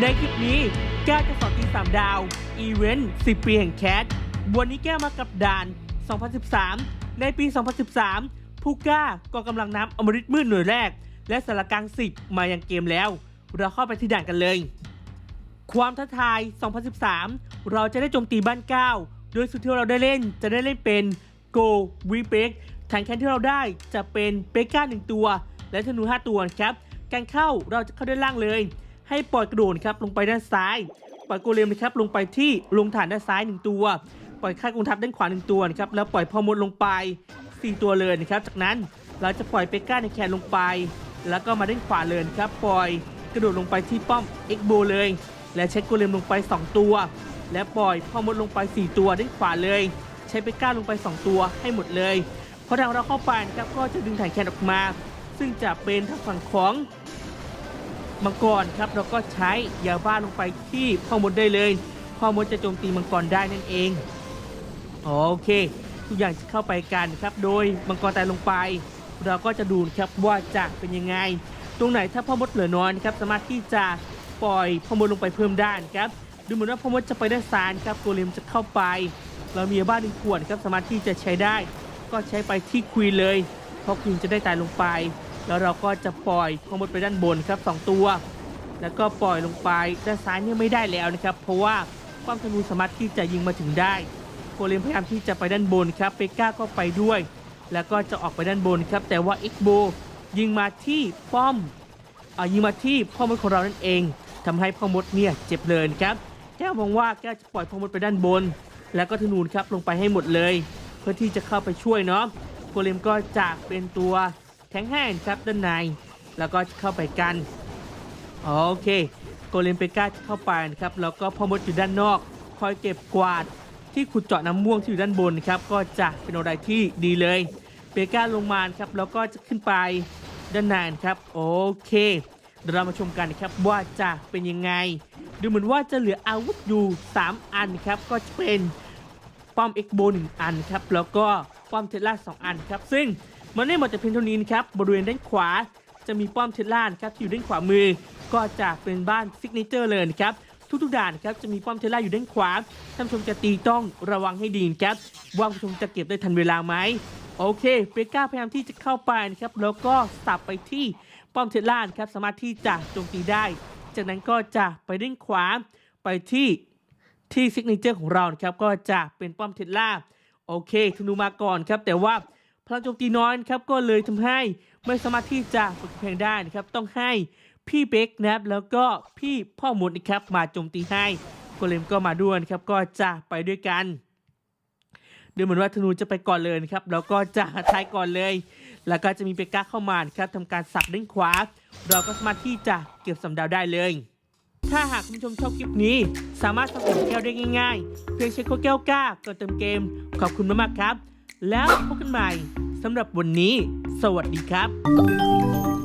ในคลิปนี้แก้วจะสอนตีสามดาวอีเวนต์10 ปีแห่งแคทวันนี้แก้วมากับด่าน 2013 ในปี 2013 ผู้กล้ากองกำลังน้ำอมฤตมืดหน่วยแรก และสารกลาง 10 มายังเกมแล้ว เราเข้าไปที่ด่านกันเลย ความท้าทาย 2013 เราจะได้โจมตีบ้าน 9 โดยสุดที่เราได้เล่นจะได้เล่นเป็นโกวีเบกแทนแคนที่เราได้จะเป็นเบก้า1ตัว และธนู 5 ตัวครับการเข้าเราจะเข้าด้านล่างเลย ให้ปล่อยกระโดดครับลงไปด้านซ้าย ปล่อยโกเลมนะครับลงไปที่ลงฐานด้านซ้าย 1 ตัว ปล่อยค่ากองทัพด้านขวา 1 ตัวนะครับแล้วปล่อยพอมดลงไป 4 ตัวเลยนะครับ จากนั้นเราจะปล่อยเบก้าในแคนลงไป แล้วก็มาด้านขวาเลยครับปล่อยกระโดดลงไปที่ป้อมเอ็กโบเลย และเช็คโกเลมลงไป 2 ตัว และปล่อยพอมดลงไป 4 ตัวด้านขวาเลย ใช้เบก้าลงไป 2 ตัวให้หมดเลยพอทางเราเข้าไปนะครับก็จะดึงถ่ายแคนออกมา ซึ่งจะเป็นทางฝั่งของ มังกรครับเราก็ใช้ยาบ้าลงไปที่พ่อมดได้เลยพ่อมดจะโจมตีมังกรได้นั่นเองโอเค ทุกอย่างจะเข้าไปกันครับ โดยมังกรตายลงไป เราก็จะดูครับว่าจะเป็นยังไง ตรงไหนถ้าพ่อมดเหลือน้อยนครับสามารถที่จะปล่อยพ่อมดลงไปเพิ่มได้นครับดูเหมือนว่าพ่อมดจะไปด้านซ้ายครับโกเลมจะเข้าไป เรามียาบ้าหนึ่งขวดครับสามารถที่จะใช้ได้ ก็ใช้ไปที่ควีนเลยเพราะควีนจะได้ตายลงไป แล้วเราก็จะปล่อยพอมดไปด้านบนครับสองตัว แล้วก็ปล่อยลงไปด้านซ้ายเนี่ยไม่ได้แล้วนะครับ เพราะว่าป้อมธนูสามารถที่จะยิงมาถึงได้โกเลมพยายามที่จะไปด้านบนครับเปก้าก็ไปด้วย แล้วก็จะออกไปด้านบนครับ แต่ว่าเอ็กโบยิงมาที่ป้อมอยิงมาที่พ่อมดของเรานั่นเองทำให้พ่อมดเนี่ยเจ็บเลยครับแก้วมองว่าแก้วจะปล่อยพ่อมดไปด้านบน แล้วก็ธนูนครับลงไปให้หมดเลย เพื่อที่จะเข้าไปช่วยเนาะโกเลมก็จะเป็นตัว ทงแห้งครับด้านใน แล้วก็จะเข้าไปกัน โอเค โกเลมเปก้าจะเข้าไปนะครับ แล้วก็พ่อมดอยู่ด้านนอก คอยเก็บกวาดที่ขุดเจาะน้ำม่วงที่อยู่ด้านบนนะครับ ก็จะเป็นอะไรที่ดีเลย เปก้าลงมาครับ แล้วก็จะขึ้นไปด้านในครับ โอเคเดี๋ยวเรามาชมกันนะครับว่าจะเป็นยังไง ดูเหมือนว่าจะเหลืออาวุธอยู่ 3 อันครับ ก็จะเป็นป้อมเอ็กโบหนึ่งอันครับ แล้วก็ป้อมเทสลาสองอันครับ ซึ่ง มันไม่หมดแต่เพียงเท่านี้นะครับบริเวณด้านขวาจะมีป้อมเทสลานครับที่อยู่ด้านขวามือ ก็จะเป็นบ้านซิกเนเจอร์เลยนะครับทุกๆด่านครับจะมีป้อมเทสลาอยู่ด้านขวาท่านผู้ชมจะตีต้องระวังให้ดีนะครับว่าผู้ชมจะเก็บได้ทันเวลาไหมโอเคเปก้าพยายามที่จะเข้าไปนะครับแล้วก็สับไปที่ป้อมเทสลานครับสามารถที่จะโจมตีได้ จากนั้นก็จะไปด้านขวาไปที่ที่ซิกเนเจอร์ของเรานะครับก็จะเป็นป้อมเทสลาโอเคธนูมาก่อนครับแต่ว่า พลังโจมตีน้อยครับก็เลยทำให้ไม่สามารถที่จะฝึกเพลงได้นะครับต้องให้พี่เบคนะครับแล้วก็พี่พ่อมดนะครับมาโจมตีให้โกเลมก็มาด้วยนะครับก็จะไปด้วยกันดูเหมือนว่าธนูจะไปก่อนเลยนะครับแล้วก็จะทายก่อนเลย แล้วก็จะมีเบก้าเข้ามานะครับทำการสับด้านขวา เราก็สามารถที่จะเก็บสำดาวได้เลย ถ้าหากคุณผู้ชมชอบคลิปนี้ สามารถสะสมแก้วได้ง่ายๆ เพียงใช้โค้ดแก้วกล้าก่อนเติมเกม ขอบคุณมากๆครับ แล้วพบกันใหม่สำหรับวันนี้ สวัสดีครับ